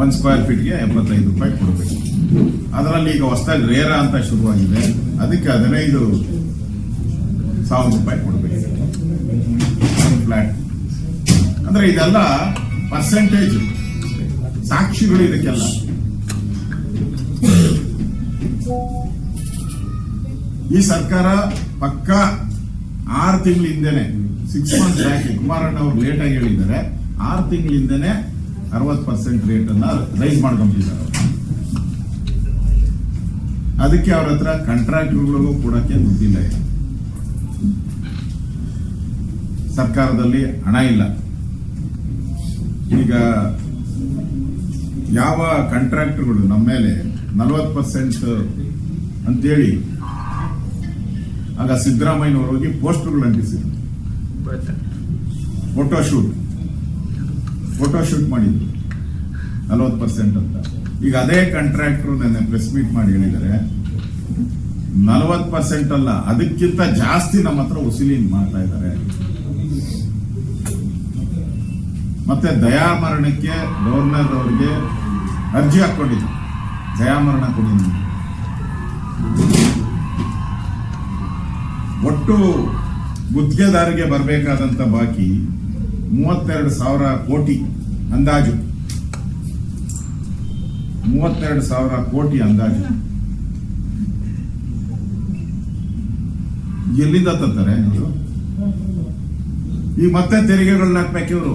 ಒಂದು ಸ್ಕ್ವೇರ್ ಫೀಟ್ಗೆ ಎಪ್ಪತ್ತೈದು ರೂಪಾಯಿ ಕೊಡಬೇಕು. ಅದರಲ್ಲಿ ಈಗ ಹೊಸದಾಗಿ ರೇರ ಅಂತ ಶುರುವಾಗಿದೆ. ಅದಕ್ಕೆ ಹದಿನೈದು ಸಾವಿರ ರೂಪಾಯಿ ಕೊಡಬೇಕು. ಫ್ಲ್ಯಾಟ್ ಅಂದರೆ ಇದೆಲ್ಲ ಪರ್ಸೆಂಟೇಜ್ ಸಾಕ್ಷಿಗಳು ಇದಕ್ಕೆಲ್ಲ. ಈ ಸರ್ಕಾರ ಪಕ್ಕ ಆರು ತಿಂಗಳ ಹಿಂದೆನೆ ಸಿಕ್ಸ್ ಮಂತ್ ಬ್ಯಾಕ್ ಕುಮಾರಣ್ಣ ಅವರು ಲೇಟಾಗಿ ಹೇಳಿದ್ದಾರೆ. ಆರು ತಿಂಗಳಿಂದನೇ ಅರವತ್ತು ಪರ್ಸೆಂಟ್ ರೇಟನ್ನು ಅನ್ನ ರೈಸ್ ಮಾಡ್ಕೊಂಡಿದ್ದಾರೆ ಅದಕ್ಕೆ ಅವ್ರ ಹತ್ರ ಕಾಂಟ್ರಾಕ್ಟ್ಗಳಿಗೂ ಕೊಡೋಕ್ಕೆ ದುಡ್ಡಿಲ್ಲ. ಸರ್ಕಾರದಲ್ಲಿ ಹಣ ಇಲ್ಲ. ಈಗ ಯಾವ ಕಾಂಟ್ರಾಕ್ಟರ್ಗಳು ನಮ್ಮ ಮೇಲೆ ನಲವತ್ತು ಪರ್ಸೆಂಟ್ ಅಂತೇಳಿ ಆಗ ಸಿದ್ದರಾಮಯ್ಯನವರು ಹೋಗಿ ಪೋಸ್ಟರ್ಗಳು ಅಂಟಿಸಿದ್ರು. ಫೋಟೋ ಶೂಟ್ ಫೋಟೋ ಶೂಟ್ ಮಾಡಿದ್ರು. ನಲವತ್ತು ಪರ್ಸೆಂಟ್ ಅಂತ. ಈಗ ಅದೇ ಕಾಂಟ್ರಾಕ್ಟರ್ ನನ್ನ ಪ್ರೆಸ್ ಮೀಟ್ ಮಾಡಿ ಹೇಳಿದ್ದಾರೆ. ನಲವತ್ತು ಪರ್ಸೆಂಟ್ ಅಲ್ಲ, ಅದಕ್ಕಿಂತ ಜಾಸ್ತಿ ನಮ್ಮ ಹತ್ರ ವಸೂಲಿ ಮಾಡ್ತಾ ಇದ್ದಾರೆ. ಮತ್ತೆ ದಯಾಮರಣಕ್ಕೆ ಗವರ್ನರ್ ಅವರಿಗೆ ಅರ್ಜಿ ಹಾಕೊಂಡಿದ್ದು ದಯಾಮರಣ ಕೊಡಿ. ಒಟ್ಟು ಗುತ್ತಿಗೆದಾರಿಗೆ ಬರಬೇಕಾದಂತ ಬಾಕಿ ಮೂವತ್ತೆರಡು ಸಾವಿರ ಕೋಟಿ ಅಂದಾಜು. ಮೂವತ್ತೆರಡು ಸಾವಿರ ಕೋಟಿ ಅಂದಾಜು. ಎಲ್ಲಿಂದ ತಂತಾರೆ ಈಗ ಮತ್ತೆ ತೆರಿಗೆಗಳನ್ನ ಹಾಕ್ಬೇಕು ಇವರು